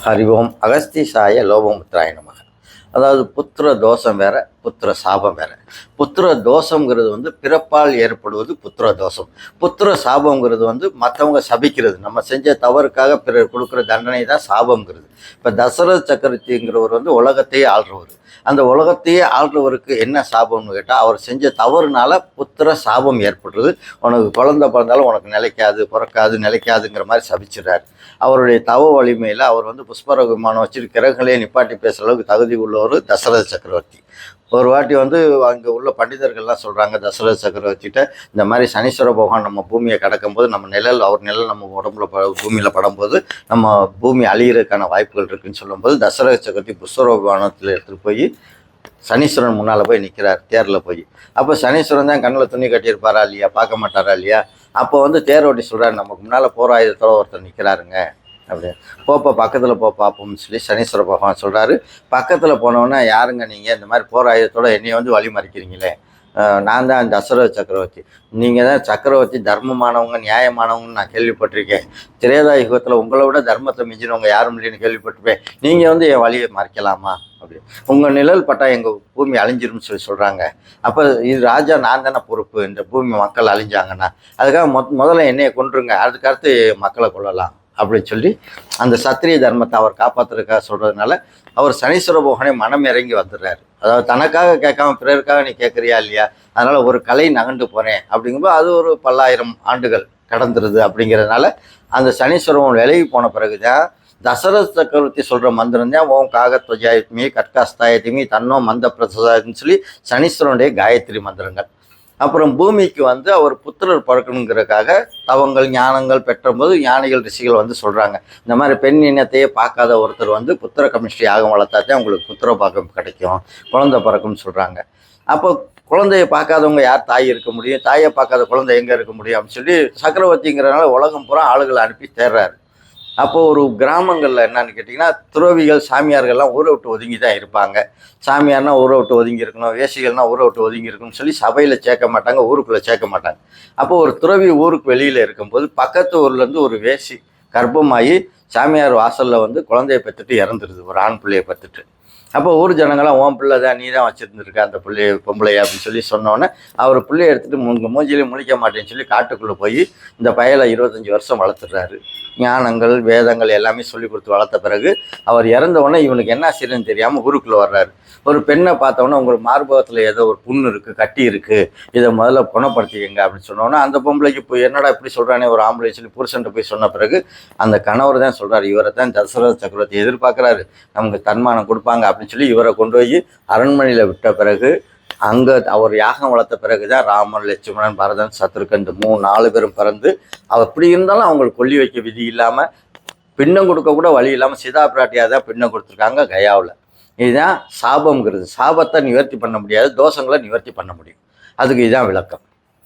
ஹரி ஓம் அகஸ்திசாய லோபமுத்திராய நமக. அதாவது புத்திர தோஷம் வேற புத்திர சாபம் வேற. புத்திர தோஷங்கிறது வந்து பிறப்பால் ஏற்படுவது புத்திர தோஷம். புத்திர சாபங்கிறது வந்து மற்றவங்க சபிக்கிறது. நம்ம செஞ்ச தவறுக்காக பிறர் கொடுக்குற தண்டனை தான் சாபங்கிறது இப்போ தசரத சக்கரவர்த்திங்கிறவர் வந்து உலகத்தையே ஆள்றவர். அந்த உலகத்தையே ஆள்றவருக்கு என்ன சாபம்னு கேட்டால் அவர் செஞ்ச தவறுனால புத்திர சாபம் ஏற்படுறது. உனக்கு குழந்த பிறந்தாலும் உனக்கு நிலைக்காது பிறக்காது நிலைக்காதுங்கிற மாதிரி சபிச்சிடுறாரு அவருடைய தவ வலிமையில் அவர் வந்து புஷ்பர விமானம் வச்சு கிரகங்களே நிப்பாட்டி பேசுகிற அளவுக்கு தகுதி உள்ளவர் தசரத சக்கரவர்த்தி. ஒரு வாட்டி வந்து அங்கே உள்ள பண்டிதர்கள்லாம் சொல்கிறாங்க தசரத சக்கரவர்த்திகிட்ட இந்த மாதிரி சனீஸ்வர பகவான் நம்ம பூமியை கடக்கும்போது நம்ம நிழல் அவர் நிழல் நம்ம உடம்புல ப பூமியில் படும்போது நம்ம பூமி அழியிறதுக்கான வாய்ப்புகள் இருக்குன்னு சொல்லும்போது தசரத சக்கரவர்த்தி புஷ்பர பகவானத்தில் எடுத்துகிட்டு போய் சனீஸ்வரன் முன்னால் போய் நிற்கிறார் தேரில் போய். அப்போ சனீஸ்வரன் தான் கண்ணில் துணி கட்டியிருப்பாரா இல்லையா? பார்க்க மாட்டாரா இல்லையா? அப்போ வந்து தேர் ஓட்டி சொல்கிறார் நமக்கு முன்னால் போகிற ஒருத்தர் நிற்கிறாருங்க அப்படி போப்பா பக்கத்தில் போ பார்ப்போம்னு சொல்லி சனீஸ்வர பகவான் சொல்கிறாரு பக்கத்தில் போனவொன்னே யாருங்க நீங்கள் இந்த மாதிரி போகிற என்னையை வந்து வழி மறிக்கிறீங்களே? நான் தான் தசரத சக்கரவர்த்தி. நீங்கள் தான் சக்கரவர்த்தி தர்மமானவங்க நியாயமானவங்கன்னு நான் கேள்விப்பட்டிருக்கேன். திரேதா யுகத்தில் உங்களை விட தர்மத்தை மிஞ்சினவங்க யாரும் இல்லைன்னு கேள்விப்பட்டிருப்பேன். நீங்கள் வந்து என் வழியை மறைக்கலாமா? அப்படி. உங்கள் நிழல் பட்டா எங்கள் பூமி அழிஞ்சிரும்னு சொல்லி சொல்கிறாங்க அப்போ இது ராஜா நான் தானே பொறுப்பு. இந்த பூமி மக்கள் அழிஞ்சாங்கன்னா அதுக்காக மொ முதல்ல என்னையை கொண்டுருங்க அதுக்கடுத்து மக்களை கொள்ளலாம் அப்படின்னு சொல்லி அந்த சத்திரிய தர்மத்தை அவர் காப்பாற்றுறதுக்காக சொல்கிறதுனால அவர் சனீஸ்வர போகனே மனம் இறங்கி வந்துடுறாரு. அதாவது தனக்காக கேட்காம பிறருக்காக நீ கேட்குறியா இல்லையா? அதனால் ஒரு கலை நகண்டு போனேன் அப்படிங்கும்போது அது ஒரு பல்லாயிரம் ஆண்டுகள் கடந்துருது அப்படிங்கிறதுனால அந்த சனீஸ்வரன் விலகி போன பிறகு தான் தசரத சக்கரவர்த்தி சொல்கிற மந்திரம் தான் ஓம் காகத்வஜாயத்மி கட்காஸ்தாயத்மி தன்னோ மந்த பிரசாதம்னு சொல்லி சனீஸ்வரனுடைய காயத்ரி மந்திரங்கள். அப்புறம் பூமிக்கு வந்து அவர் புத்திரர் பறக்கணுங்கிறதுக்காக தவங்கள் ஞானங்கள் பெற்றபோது ஞானிகள் ரிஷிகள் வந்து சொல்கிறாங்க இந்த மாதிரி பெண் இனத்தையே பார்க்காத ஒருத்தர் வந்து புத்திர கமிஷ்டி யாகம் வளர்த்தா அவங்களுக்கு உங்களுக்கு புத்திர பாக்கம் கிடைக்கும் குழந்தை பிறக்கும்னு சொல்கிறாங்க அப்போ குழந்தையை பார்க்காதவங்க யார் தாய் இருக்க முடியும்? தாயை பார்க்காத குழந்தை எங்கே இருக்க முடியும் அப்படின்னு சொல்லி சக்கரவர்த்திங்கிறனால உலகம் பூரா ஆளுகளை அனுப்பி தேர்றாரு அப்போ ஒரு கிராமங்களில் என்னன்னு கேட்டிங்கன்னா துறவிகள் சாமியார்கள்லாம் ஊரை விட்டு ஒதுங்கி தான் இருப்பாங்க. சாமியார்னா ஊரை விட்டு ஒதுங்கி இருக்கணும் வேசிகள்னா ஊரை விட்டு ஒதுங்கி இருக்கணும்னு சொல்லி சபையில் சேர்க்க மாட்டாங்க ஊருக்குள்ளே சேர்க்க மாட்டாங்க. அப்போ ஒரு துறவி ஊருக்கு வெளியில் இருக்கும்போது பக்கத்து ஊர்லேருந்து ஒரு வேசி கர்ப்பமாகி சாமியார் வாசலில் வந்து குழந்தைய பெற்றுட்டு இறந்துருது ஒரு ஆண் பிள்ளையை பெற்றுட்டு. அப்போ ஊர் ஜனங்களாம் ஓன் பிள்ளை தான் நீ தான் வச்சுருந்துருக்க அந்த பிள்ளைய பொம்பளைய அப்படின்னு சொல்லி சொன்னோன்னே அவர் பிள்ளைய எடுத்துகிட்டு உங்கள் மூஞ்சிலையும் முழிக்க மாட்டேன்னு சொல்லி காட்டுக்குள்ளே போய் இந்த பயலை இருபத்தஞ்சி வருஷம் வளர்த்துறாரு. ஞானங்கள் வேதங்கள் எல்லாமே சொல்லி கொடுத்து வளர்த்த பிறகு அவர் இறந்த உடனே இவனுக்கு என்ன செய்யணும்னு தெரியாமல் ஊருக்குள்ளே வர்றாரு. ஒரு பெண்ணை பார்த்தோன்னே உங்களுக்கு மார்பகத்தில் ஏதோ ஒரு புண்ணு இருக்குது கட்டி இருக்குது இதை முதல்ல குணப்படுத்திக்கங்க அப்படின்னு சொன்னோன்னே அந்த பொம்பளைக்கு போய் என்னடா இப்படி சொல்கிறானே ஒரு ஆம்புலன்ஸ் சொல்லி புருஷன்ட்ட போய் சொன்ன பிறகு அந்த கணவர் தான் சொல்கிறார் இவரை தான் தசரத சக்கரவர்த்தி எதிர்பார்க்குறாரு நமக்கு தன்மானம் கொடுப்பாங்க அப்படி அப்படின்னு சொல்லி இவரை கொண்டு போய் அரண்மனையில் விட்ட பிறகு அங்கே அவர் யாகம் வளர்த்த பிறகு தான் ராமன் லட்சுமணன் பரதன் சத்ருகன் இந்த மூணு நாலு பேரும் பிறந்து அவர் இருந்தாலும் அவங்களுக்கு கொல்லி வைக்க விதி இல்லாமல் பின்னம் கொடுக்க கூட வழி இல்லாமல் சீதா பிராட்டியாக தான் பின்னம் கொடுத்துருக்காங்க கயாவில். இதுதான் சாபம்ங்கிறது. சாபத்தை நிவர்த்தி பண்ண முடியாது தோஷங்களை நிவர்த்தி பண்ண முடியும். அதுக்கு இதுதான் விளக்கம்.